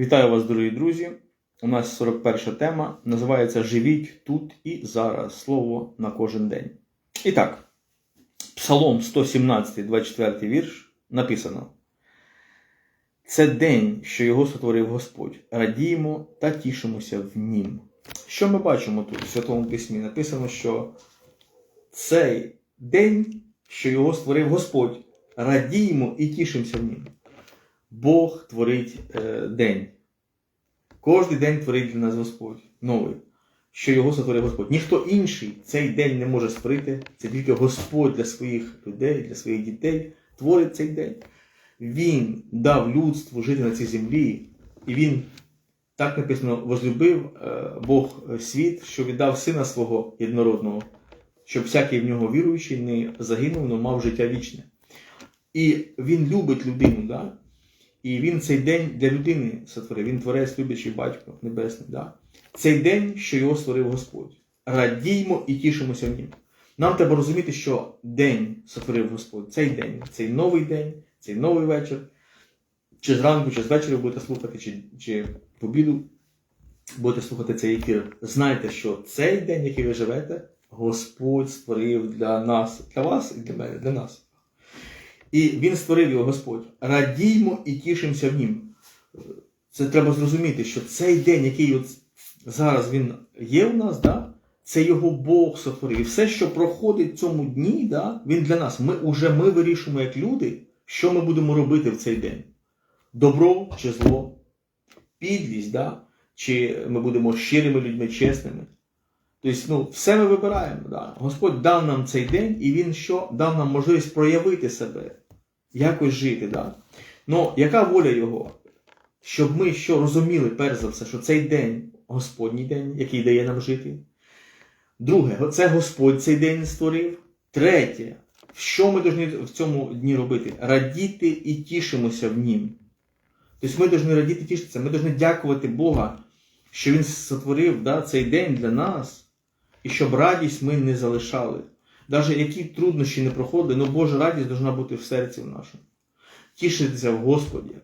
Вітаю вас, дорогі друзі. У нас 41 тема. Називається Живіть тут і зараз. Слово на кожен день. І так, Псалом 117, 24 вірш написано. Це день, що його сотворив Господь. Радіємо та тішимося в нім. Що ми бачимо тут в Святому Письмі? Написано, що цей день, що його створив Господь, радіємо і тішимося в нім. Бог творить е, день. Кожний день творить для нас Господь новий, що його сотворив Господь. Ніхто інший цей день не може створити. Це тільки Господь для своїх людей, для своїх дітей творить цей день. Він дав людству жити на цій землі, і він так написано возлюбив е, Бог світ, що віддав сина свого єдинородного, щоб всякий в нього віруючий не загинув, але мав життя вічне. І він любить людину, да? І він цей день для людини сотворив. Він творець, люблячий батько небесний. Да? Цей день, що його створив Господь. Радіймо і тішимося в нім. Нам треба розуміти, що день сотворив Господь. Цей день, цей новий день, цей новий вечір. Чи зранку, чи з вечора будете слухати, чи, чи в обіду будете слухати цей ефір. Знайте, що цей день, який ви живете, Господь створив для нас, для вас і для мене, для нас. І Він створив його Господь. Радіймо і тішимося в нім. Це треба зрозуміти, що цей день, який от зараз він є в нас, да, це його Бог сотворив. І все, що проходить в цьому дні, да, він для нас. Ми уже ми вирішуємо як люди, що ми будемо робити в цей день. Добро чи зло, підлість, да? чи ми будемо щирими людьми, чесними. Тобто, ну, все ми вибираємо. Да? Господь дав нам цей день, і Він що? Дав нам можливість проявити себе, якось жити. Да? Ну, яка воля Його? Щоб ми що розуміли, перш за все, що цей день Господній день, який дає нам жити. Друге, це Господь цей день створив. Третє, що ми повинні в цьому дні робити? Радіти і тішимося в нім. Тобто ми повинні радіти і тішитися, ми повинні дякувати Бога, що Він сотворив да, цей день для нас, і щоб радість ми не залишали. Навіть які труднощі не проходили, але Божа радість повинна бути в серці нашому. Тішитися в Господі,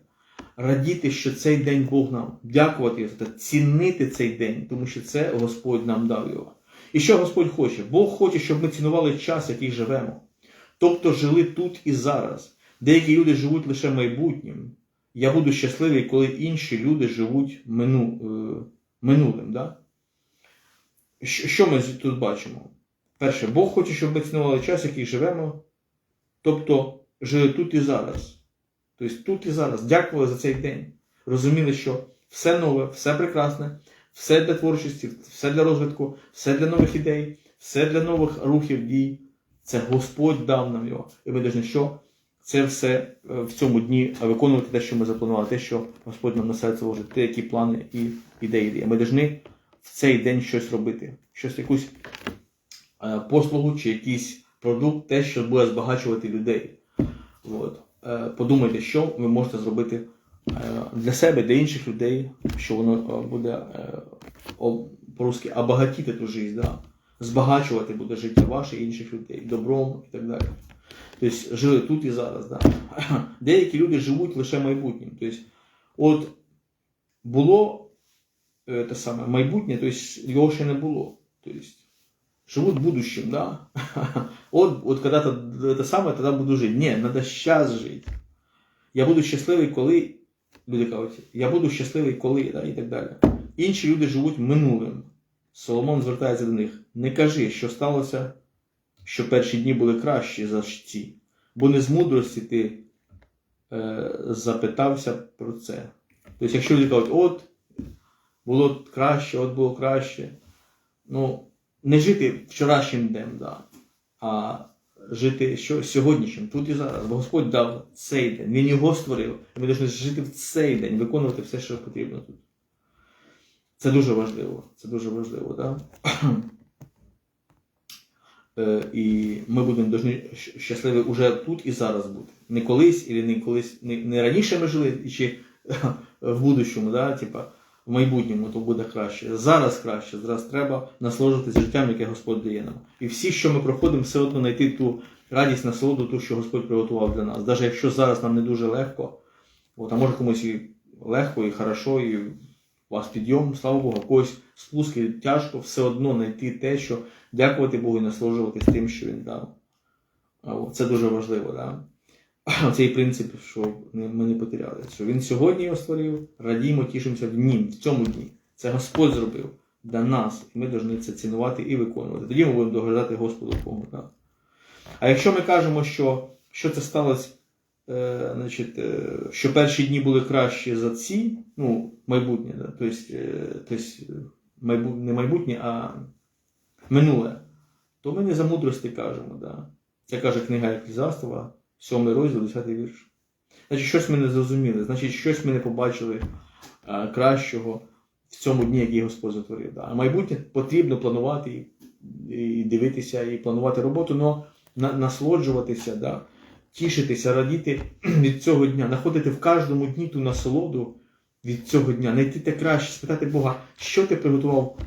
радіти, що цей день Бог нам, дякувати Його, цінити цей день, тому що це Господь нам дав його. І що Господь хоче? Бог хоче, щоб ми цінували час, який живемо. Тобто жили тут і зараз. Деякі люди живуть лише майбутнім. Я буду щасливий, коли інші люди живуть мину, е, минулим. Да? Що ми тут бачимо? Перше, Бог хоче, щоб ми цінували час, який живемо. Тобто жили тут і зараз. Тобто тут і зараз. Дякували за цей день. Розуміли, що все нове, все прекрасне, все для творчості, все для розвитку, все для нових ідей, все для нових рухів дій. Це Господь дав нам його. І ми повинні що? Це все в цьому дні виконувати те, що ми запланували, те, що Господь нам на серце вложить, те, які плани і ідеї. Ми повинні в цей день щось робити, щось якусь послугу чи якийсь продукт, те, що буде збагачувати людей. От. Подумайте, що ви можете зробити для себе, для інших людей, що воно буде по-русски обагатити ту життя, да? збагачувати буде життя ваше і інших людей, добром і так далі. Тобто жили тут і зараз. Да? Деякі люди живуть лише майбутнім. Тобто, от було е, те саме майбутнє, тобто його ще не було. Тобто, живуть будущим, да? От, от коли те саме, тоді буду жити. Ні, треба зараз жити. Я буду щасливий, коли. Люди кажуть, я буду щасливий, коли, да? і так далі. Інші люди живуть минулим. Соломон звертається до них: не кажи, що сталося що перші дні були кращі за ці, бо не з мудрості ти е, запитався про це. Тобто, якщо люди кажуть, от було краще, от було краще, ну, не жити вчорашнім днем, да, а жити що, сьогоднішнім, тут і зараз. Бо Господь дав цей день, Він його створив, ми повинні жити в цей день, виконувати все, що потрібно тут. Це дуже важливо. Це дуже важливо? Да? І ми будемо повинні щасливі вже тут і зараз бути. Не колись, і не колись, не раніше ми жили, чи в будущому, да, типа, в майбутньому то буде краще. Зараз краще. Зараз треба насолоджуватися життям, яке Господь дає нам. І всі, що ми проходимо, все одно знайти ту радість, насолоду, ту, що Господь приготував для нас. Навіть якщо зараз нам не дуже легко, от, а може комусь і легко і хорошо, і у вас підйом, слава Богу, когось спуски тяжко, все одно знайти те, що дякувати Богу і насолоджуватись тим, що він дав. Це дуже важливо, да? Цей принцип, що ми не потеряли. Що він сьогодні його створив, радіємо, тішимося в нім, в цьому дні. Це Господь зробив для нас, і ми повинні це цінувати і виконувати. Тоді ми будемо догадати Господу Богу. Да? А якщо ми кажемо, що, що це сталося, е, значить, е, що перші дні були кращі за ці, ну, майбутнє, да? тобто, е, тобто майбу, не майбутнє, а минуле, то ми не за мудрості кажемо. Да? Це каже книга Еклізастова, 7 розділ, 10 вірш. Значить, щось ми не зрозуміли, значить, щось ми не побачили е, кращого в цьому дні, який Господь затворив. А майбутнє потрібно планувати і, дивитися, і планувати роботу, але на, насолоджуватися, да, тішитися, радіти від цього дня, знаходити в кожному дні ту насолоду від цього дня, знайти те краще, спитати Бога, що ти приготував,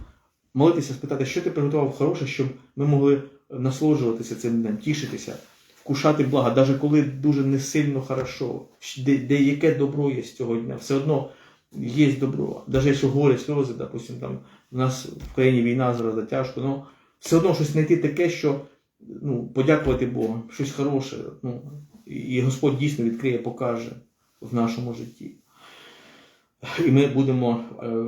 молитися, спитати, що ти приготував хороше, щоб ми могли насолоджуватися цим днем, тішитися, вкушати блага, навіть коли дуже не сильно хорошо, де, де яке добро є з цього дня, все одно є добро. Навіть якщо горе, сльози, допустим, там у нас в країні війна зараз тяжко, ну все одно щось знайти таке, що ну, подякувати Богу, щось хороше. Ну, і Господь дійсно відкриє, покаже в нашому житті. І ми будемо е,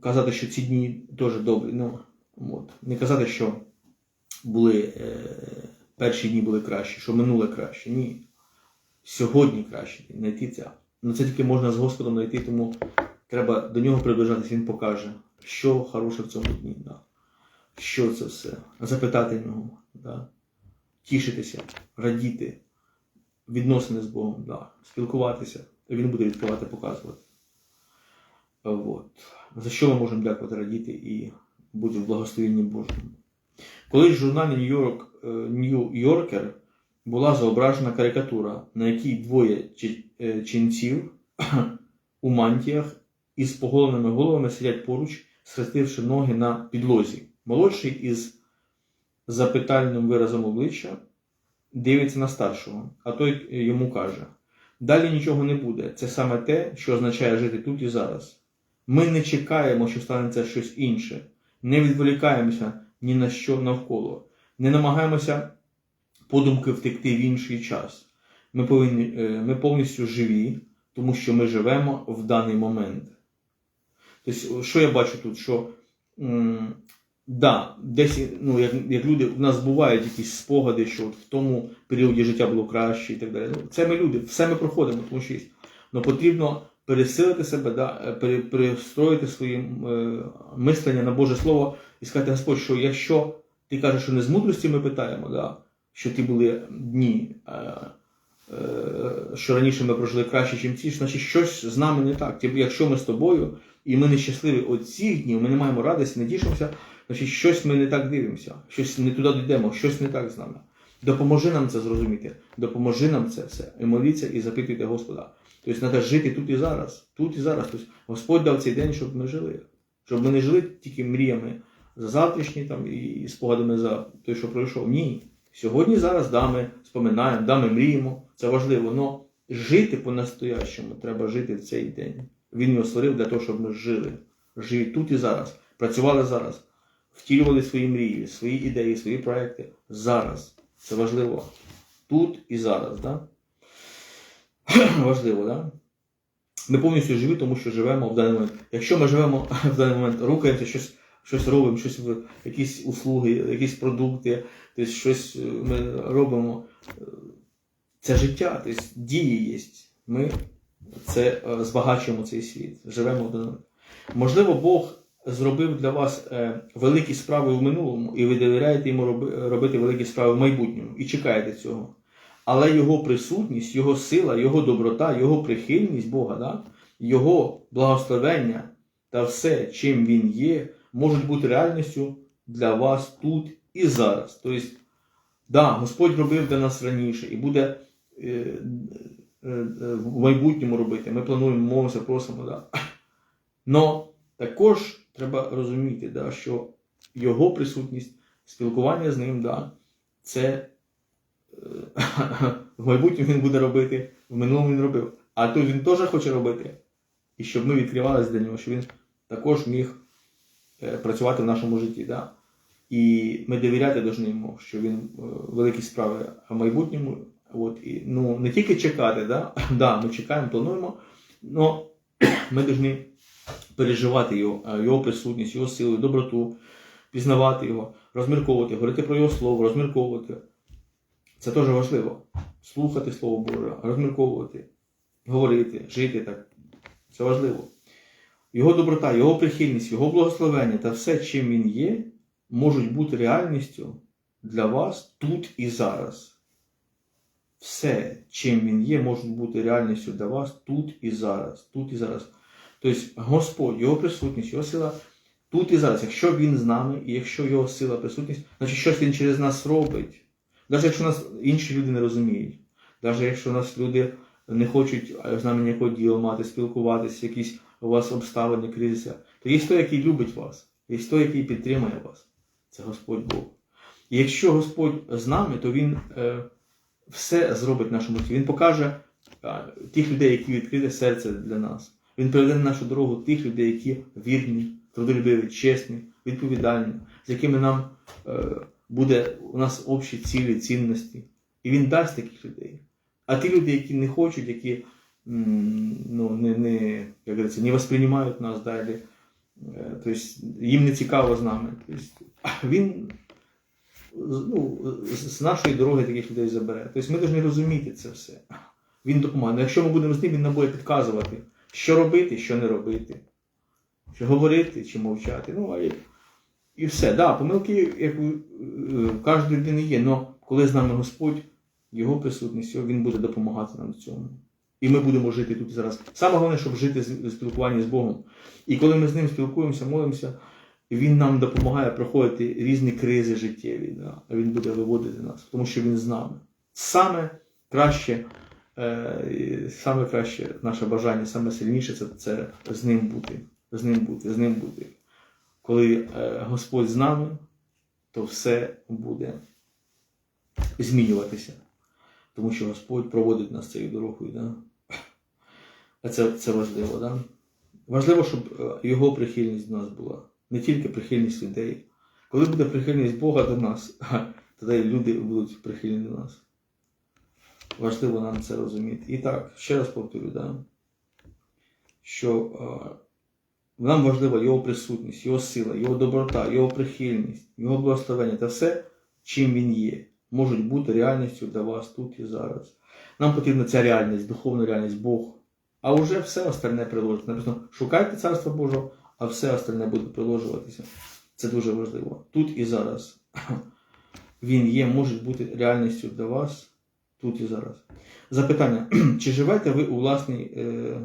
казати, що ці дні теж добрі. Ну, от. Не казати, що були е, перші дні були кращі, що минуле краще. Ні. Сьогодні краще знайти це. Ну це тільки можна з Господом знайти, тому треба до нього приближатися, він покаже, що хороше в цьому дні. Да. Що це все? Запитати нього, да. тішитися, радіти, відносини з Богом, да. спілкуватися, він буде відкривати, показувати. От. За що ми можемо дякувати, радіти і бути в благословенні Божому. Колись в журналі Нью-Йорк, е, Нью-Йоркер була зображена карикатура, на якій двоє е, ченців у мантіях із поголеними головами сидять поруч, схрестивши ноги на підлозі. Молодший із запитальним виразом обличчя дивиться на старшого, а той е, йому каже: Далі нічого не буде. Це саме те, що означає жити тут і зараз. Ми не чекаємо, що станеться щось інше, не відволікаємося ні на що навколо, не намагаємося подумки втекти в інший час. Ми, повинні, е, ми повністю живі, тому що ми живемо в даний момент. Тобто, що я бачу тут? Що да, десь ну, як, як люди, в нас бувають якісь спогади, що от в тому періоді життя було краще і так далі. Ну, це ми люди, все ми проходимо, тому що є. Але потрібно пересилити себе, да, е, перестроїти своє е, мислення на Боже Слово і сказати, Господь, що якщо ти кажеш, що не з мудрості ми питаємо, да, що ті були дні, е, що раніше ми прожили краще, ніж ці, значить щось з нами не так. Тобто, якщо ми з тобою і ми нещасливі від цих днів, ми не маємо радості, не тішимося, значить щось ми не так дивимося, щось не туди дійдемо, щось не так з нами. Допоможи нам це зрозуміти, допоможи нам це все. І моліться і запитуйте Господа. Тобто треба жити тут і зараз. Тут і зараз. Тобто Господь дав цей день, щоб ми жили. Щоб ми не жили тільки мріями за завтрашній там, і спогадами за той, що пройшов. Ні. Сьогодні зараз да, ми споминаємо, да, ми мріємо, це важливо. але жити по-настоящому треба жити в цей день. Він його створив для того, щоб ми жили. Жили тут і зараз. Працювали зараз. Втілювали свої мрії, свої ідеї, свої проекти зараз. Це важливо. Тут і зараз. Да? важливо, да? Ми повністю живі, тому що живемо в даний момент. Якщо ми живемо в даний момент, рухаємося, щось, щось робимо, щось якісь услуги, якісь продукти, тобто щось е, ми робимо. Це життя, тобто дії є. Ми це е, збагачуємо цей світ, живемо в даний момент. Можливо, Бог зробив для вас е, великі справи в минулому, і ви довіряєте йому робити великі справи в майбутньому і чекаєте цього. Але його присутність, його сила, його доброта, його прихильність Бога, да? його благословення та все, чим він є, можуть бути реальністю для вас тут і зараз. Тобто, да, Господь робив для нас раніше і буде е, е, е, в майбутньому робити. Ми плануємо, молимося, просимо. Да. Но також треба розуміти, да, що його присутність, спілкування з ним, да, це в майбутньому він буде робити, в минулому він робив. А тут він теж хоче робити. і щоб ми відкривалися для нього, щоб він також міг е, працювати в нашому житті. Да? І ми довіряти повинні йому, що він е, великі справи в майбутньому. От, і, ну, не тільки чекати, да? да, ми чекаємо, плануємо, але ми повинні переживати його, е, його присутність, його силу, доброту, пізнавати його, розмірковувати, говорити про його слово, розмірковувати. Це теж важливо. Слухати Слово Боже, розмірковувати, говорити, жити так. Це важливо. Його доброта, його прихильність, його благословення та все, чим він є, можуть бути реальністю для вас тут і зараз. Все, чим він є, може бути реальністю для вас тут і зараз. Тут і зараз. Тобто Господь, Його присутність, Його сила тут і зараз. Якщо Він з нами, і якщо Його сила присутність, значить щось Він через нас робить. Навіть якщо нас інші люди не розуміють, навіть якщо нас люди не хочуть з нами ніякого діла мати, спілкуватися, якісь у вас обставини, кризиси, то є той, який любить вас, є той, який підтримує вас. Це Господь Бог. І якщо Господь з нами, то Він е, все зробить в нашому житті. Він покаже е, тих людей, які відкрите серце для нас. Він приведе на нашу дорогу тих людей, які вірні, трудолюбиві, чесні, відповідальні, з якими нам е, буде у нас общі цілі, цінності. І він дасть таких людей. А ті люди, які не хочуть, які ну, не, не, як говориться, не восприймають нас далі, е, тобто їм не цікаво з нами. Тобто, він ну, з нашої дороги таких людей забере. Тобто ми повинні розуміти це все. Він допомагає. Ну, якщо ми будемо з ним, він нам буде підказувати, що робити, що не робити, що говорити чи мовчати. Ну, а і, все. Да, помилки, як е, в кожної людини є, але коли з нами Господь, Його присутність, він буде допомагати нам в цьому. І ми будемо жити тут зараз. Саме головне, щоб жити в спілкуванні з Богом. І коли ми з ним спілкуємося, молимося, він нам допомагає проходити різні кризи життєві. Да? Він буде виводити нас, тому що він з нами. Саме краще, е, саме краще наше бажання, саме сильніше це, це з ним бути. З ним бути, з ним бути. Коли е, Господь з нами, то все буде змінюватися. Тому що Господь проводить нас цією дорогою. Да? А це, це важливо, да? Важливо, щоб е, його прихильність до нас була. Не тільки прихильність людей. Коли буде прихильність Бога до нас, тоді люди будуть прихильні до нас. Важливо нам це розуміти. І так, ще раз повторю, да? що е, нам важлива його присутність, його сила, його доброта, його прихильність, його благословення та все, чим він є, можуть бути реальністю для вас тут і зараз. Нам потрібна ця реальність, духовна реальність, Бог. А вже все остальне приложиться. Написано, шукайте царство Божого, а все остальне буде приложуватися. Це дуже важливо. Тут і зараз. Він є, може бути реальністю для вас тут і зараз. Запитання: чи живете ви у власній. Е,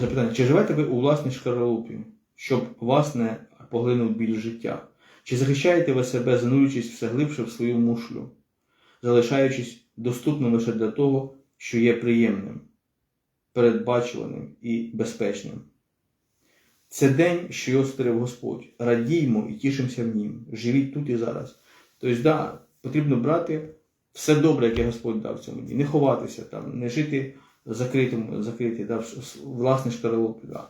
запитання, чи живете ви у власній шкаралупі, щоб вас не поглинув біль життя? Чи захищаєте ви себе, занурюючись все глибше в свою мушлю, залишаючись доступним лише для того, що є приємним, передбачуваним і безпечним? Це день, що його створив Господь. Радіймо і тішимося в нім. Живіть тут і зараз. Тобто, да, потрібно брати все добре, яке Господь дав цьому дні. Не ховатися там, не жити закритим, закриті, да, власне шкаралупі, да.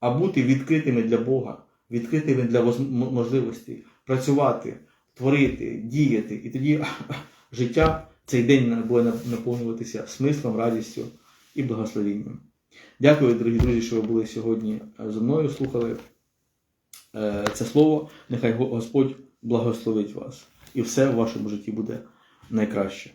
а бути відкритими для Бога, відкритими для воз- м- можливостей, працювати, творити, діяти. І тоді життя цей день буде наповнюватися смислом, радістю і благословінням. Дякую, дорогі друзі, що ви були сьогодні е, зі мною, слухали е, це слово. Нехай Господь благословить вас. І все в вашому житті буде найкраще.